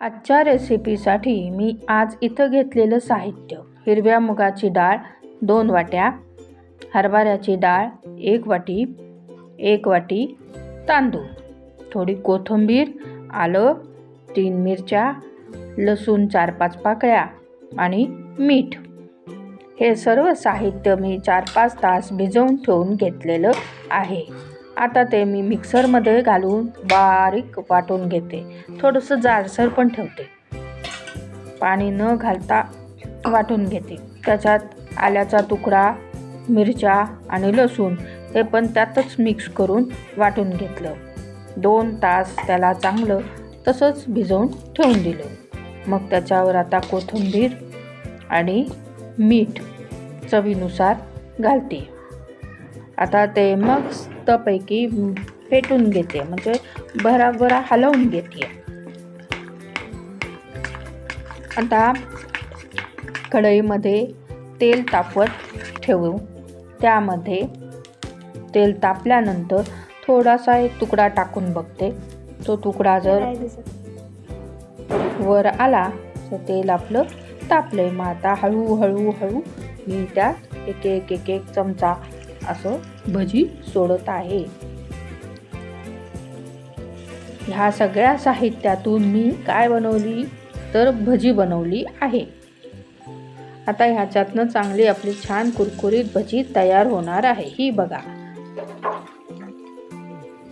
आजच्या रेसिपीसाठी मी आज इथं घेतलेलं साहित्य. हिरव्या मुगाची डाळ दोन वाट्या. हरभऱ्याची डाळ एक वाटी. एक वाटी तांदूळ. थोडी कोथिंबीर आलं तीन मिरच्या लसूण चार पाच पाकळ्या आणि मीठ. हे सर्व साहित्य मी चार पाच तास भिजवून ठेवून घेतलेलं आहे. आता ते मी मिक्सरमध्ये घालून बारीक वाटून घेते. थोडंसं जाडसर पण ठेवते. पाणी न घालता वाटून घेते. त्याच्यात आल्याचा तुकडा मिरच्या आणि लसूण हे पण त्यातच मिक्स करून वाटून घेतलं. दोन तास त्याला चांगलं तसंच भिजवून ठेवून दिलं. मग त्याच्यावर आता कोथिंबीर आणि मीठ चवीनुसार घालते. आता ते मग मस्तपैकी फेटून घेते म्हणजे भराभरा हलवून घेते. आता कढईमध्ये तेल तापवत ठेवू. त्यामध्ये तेल तापल्यानंतर थोडासा एक तुकडा टाकून बघते. तो तुकडा जर वर आला तर तेल आपलं तापलंय. मग आता हळूहळू हळू मी त्यात एक एक एक एक चमचा असं भजी. सोडत आहे. ह्या सगळ्या साहित्यातून मी काय बनवली? तर भजी बनवली आहे. आता ह्याच्यातनं चांगली आपली छान कुरकुरीत भजी तयार होणार आहे. ही बघा.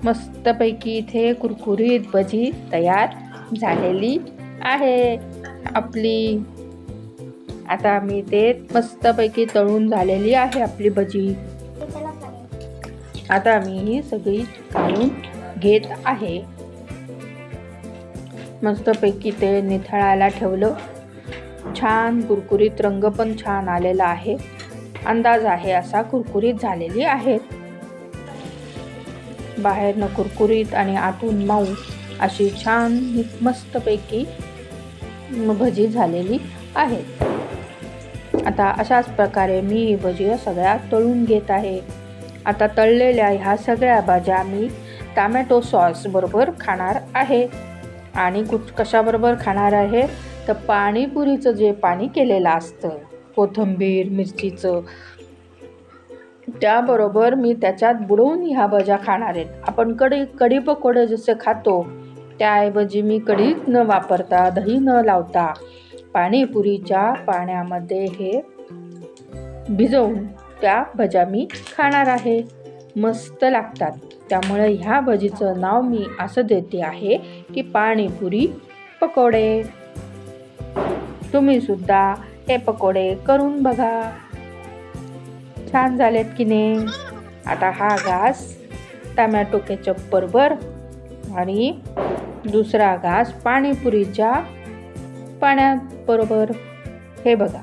मस्तपैकी इथे कुरकुरीत भजी तयार झालेली आहे. आपली आता मी ते मस्तपैकी तळून झालेली आहे आपली भजी. आता मी ही सगळी काढून घेत आहे. मस्तपैकी ते निथळायला ठेवलं. छान कुरकुरीत रंग पण छान आलेला आहे. अंदाज आहे असा कुरकुरीत झालेली आहेत बाहेरनं कुरकुरीत आणि आतून मऊ अशी छान मस्तपैकी भजी झालेली आहेत आता अशाच प्रकारे मी ही भजी सगळ्या तळून घेत आहे. आता तळलेल्या ह्या सगळ्या भाज्या मी टॅमॅटो सॉसबरोबर खाणार आहे. आणि कुठ कशाबरोबर खाणार आहे? तर पाणीपुरीचं जे पाणी केलेलं असतं कोथिंबीर मिरचीचं त्याबरोबर मी त्याच्यात बुडवून ह्या भाज्या खाणार आहेत आपण कढी कढी पकोडे जसे खातो त्याऐवजी मी कढीत न वापरता दही न लावता पाणीपुरीच्या पाण्यामध्ये हे भिजवून त्या भज्या मी खाणार आहे. मस्त लागतात. त्यामुळे ह्या भजीचं नाव मी असं देते आहे की पाणीपुरी पकोडे. तुम्ही सुद्धा हे पकोडे करून बघा. छान झालेत की नाही? आता हा घास टमॅटो केचप बरोबर आणि दुसरा घास पाणीपुरीच्या पाण्याबरोबर हे बघा.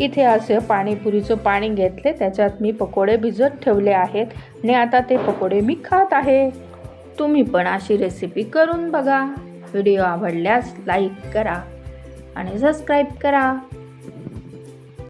इथे असं पाणीपुरीचं पाणी घेतले. त्याच्यात मी पकोडे भिजत ठेवले आहेत. आणि आता ते पकोडे मी खात आहे. तुम्ही पण अशी रेसिपी करून बघा. व्हिडिओ आवडल्यास लाईक करा. आणि सबस्क्राईब करा.